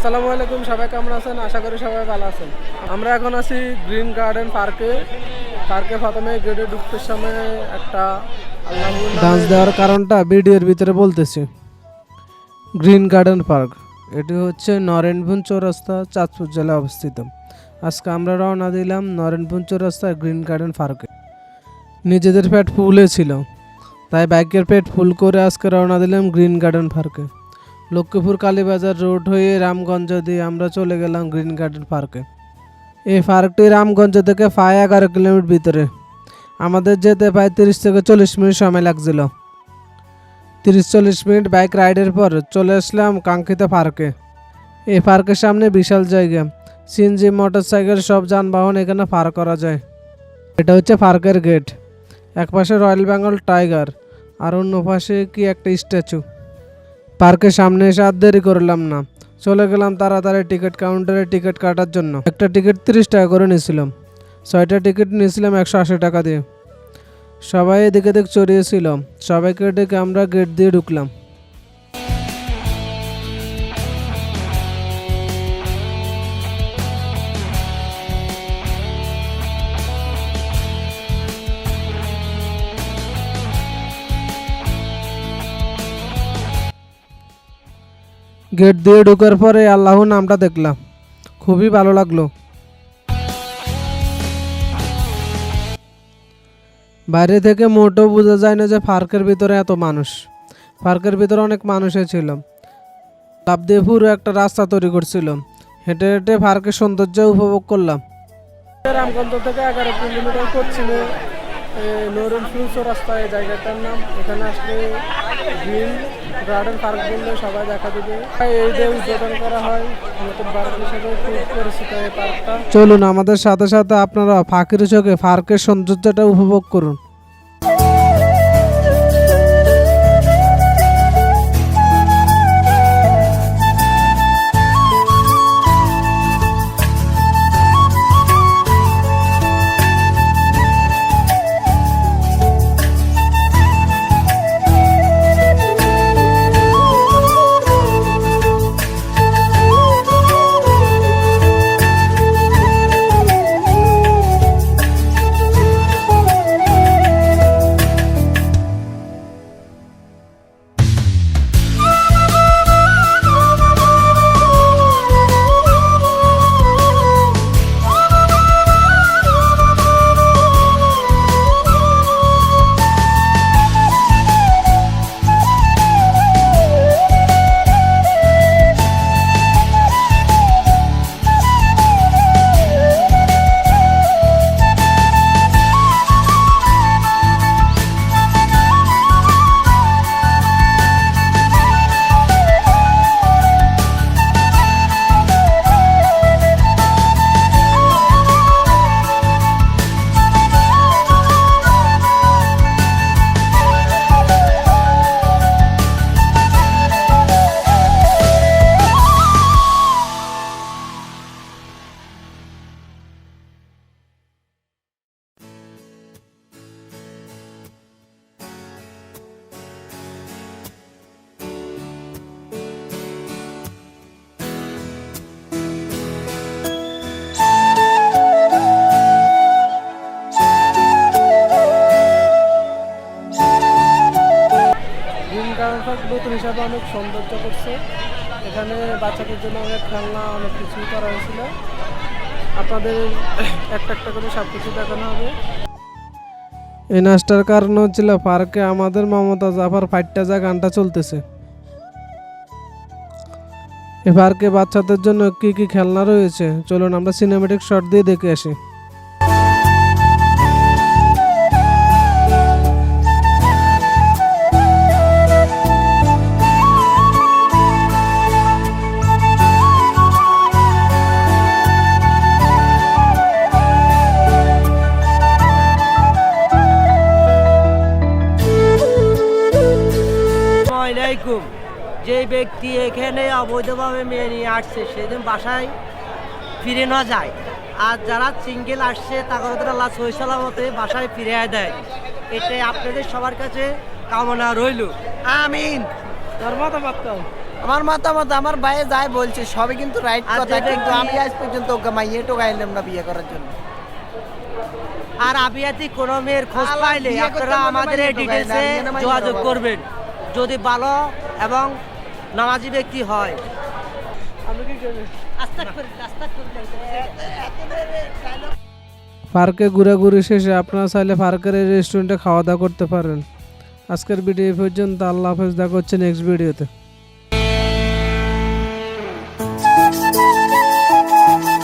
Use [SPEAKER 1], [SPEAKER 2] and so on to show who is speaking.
[SPEAKER 1] আসসালামু আলাইকুম, সবাই কেমন আছেন? আশা করি সবাই ভালো আছেন। আমরা এখন আছি গ্রিন গার্ডেন পার্কে। পার্কে প্রথমে গেটে ঢুকতে সময় একটা
[SPEAKER 2] ডান্স দেওয়ার কারণটা ভিডিওর ভিতরে বলতেছি। Green garden park. এটি হচ্ছে নরেনপুর চৌরাস্তা, চাঁদপুর জেলায় অবস্থিত। আজকে আমরা রওনা দিলাম নরেনপুর চৌরাস্তা গ্রিন গার্ডেন পার্কে। নিজেদের পেট ফুলে ছিল। তাই বাইকের পেট ফুল করে আজকে রওনা দিলাম গ্রিন গার্ডেন পার্কে। লক্ষ্মীপুর কালীবাজার রোড হয়ে রামগঞ্জ দিয়ে আমরা চলে গেলাম গ্রিন গার্ডেন পার্কে। এই পার্কটি রামগঞ্জ থেকে প্রায় এগারো কিলোমিটার ভিতরে। আমাদের যেতে প্রায় তিরিশ থেকে চল্লিশ মিনিট সময় লাগছিল। তিরিশ চল্লিশ মিনিট বাইক রাইডের পর চলে আসলাম কাঙ্ক্ষিত পার্কে। এই পার্কের সামনে বিশাল জায়গা। সিএনজি মোটর সাইকেল সব যানবাহন এখানে পার করা যায়। এটা হচ্ছে পার্কের গেট। এক পাশে রয়্যাল বেঙ্গল টাইগার আর অন্য পাশে কি একটা স্ট্যাচু। পার্কের সামনে এসে আর দেরি করলাম না। চলে গেলাম তাড়াতাড়ি টিকিট কাউন্টারে টিকিট কাটার জন্য। একটা টিকিট তিরিশ টাকা করে নিয়েছিলাম। ছয়টা টিকিট নিয়েছিলাম একশো আশি টাকা দিয়ে। সবাই এদিকে দিক চড়িয়েছিল সবাইকে ডেকে আমরা গেট দিয়ে ঢুকলাম। গেট দিয়ে ঢুকার পরে আল্লাহ নামটা দেখলাম। খুবই ভালো লাগল। বাইরে থেকে মোটেও বোঝা যায় না যে পার্কের ভিতরে এত মানুষ। পার্কের ভিতরে অনেক মানুষই ছিল লাভ দিয়ে পুরো একটা রাস্তা তৈরি করছিল হেঁটে হেঁটে পার্কের সৌন্দর্য উপভোগ করলাম।
[SPEAKER 1] রামগঞ্জ থেকে এগারো কিলোমিটার নরুন ফিউচার রাস্তায় জায়গাটার নাম। এখানে আসলে গ্রিন গার্ডেন পার্ক বললে সবাই দেখা দেবে। এই যে উদ্বোধন করা হয়, নতুন পার্ক হিসেবে খুব পরিচিত এই পার্কটা
[SPEAKER 2] চলুন, আমাদের সাথে সাথে আপনারা ফাঁকির চোখে পার্কের সৌন্দর্যটা উপভোগ করুন।
[SPEAKER 1] নতুন হিসাবে অনেক সৌন্দর্য করছে। এখানে বাচ্চাদের জন্য অনেক খেলনা, অনেক কিছুই করা হয়েছিল। আপনাদের একটা একটা করে সব কিছু দেখানো হবে।
[SPEAKER 2] এই নাচটার কারণ হচ্ছিল পার্কে আমাদের মমতা জাফার ফাইটটা যা গানটা চলতেছে। এ পার্কে বাচ্চাদের জন্য কি কি খেলনা রয়েছে? চলুন আমরা সিনেমেটিক শট দিয়ে দেখে আসি।
[SPEAKER 3] আলাইকুম। যে ব্যক্তি এখানে অবৈধভাবে মেয়ে নিয়ে আসছে সেদিন বাসায় ফিরে না যায়। আর যারা সিঙ্গেল আসছে তাদের আল্লাহ সহি সালামতে বাসায় ফিরে দেয়। এটাই আপনাদের সবার কাছে কামনা রইল। আমিন।
[SPEAKER 1] তোর মতামত
[SPEAKER 4] আমার মতামত আমার ভাইয়ে যাই বলছে সবই কিন্তু রাইট
[SPEAKER 3] আর
[SPEAKER 4] কথা কিন্তু আমি আজ পর্যন্ত ওকে মাইয়ে টোকাইলাম না বিয়ে করার জন্য।
[SPEAKER 3] আর আবিয়াতি কোনো মেয়ের খোঁজ পাইলে আপনারা আমাদের এই ডিটেলসে যোগাযোগ করবেন। যদি ভালো এবং নামাজি ব্যক্তি হয়।
[SPEAKER 1] পার্কে ঘুরে ঘুরে
[SPEAKER 2] পার্কে ঘোরাঘুরি শেষে আপনারা চাইলে পার্কের এই রেস্টুরেন্টে খাওয়া দাওয়া করতে পারেন। আজকের ভিডিও পর্যন্ত। আল্লাহ হাফেজ। দেখা হচ্ছে নেক্সট ভিডিওতে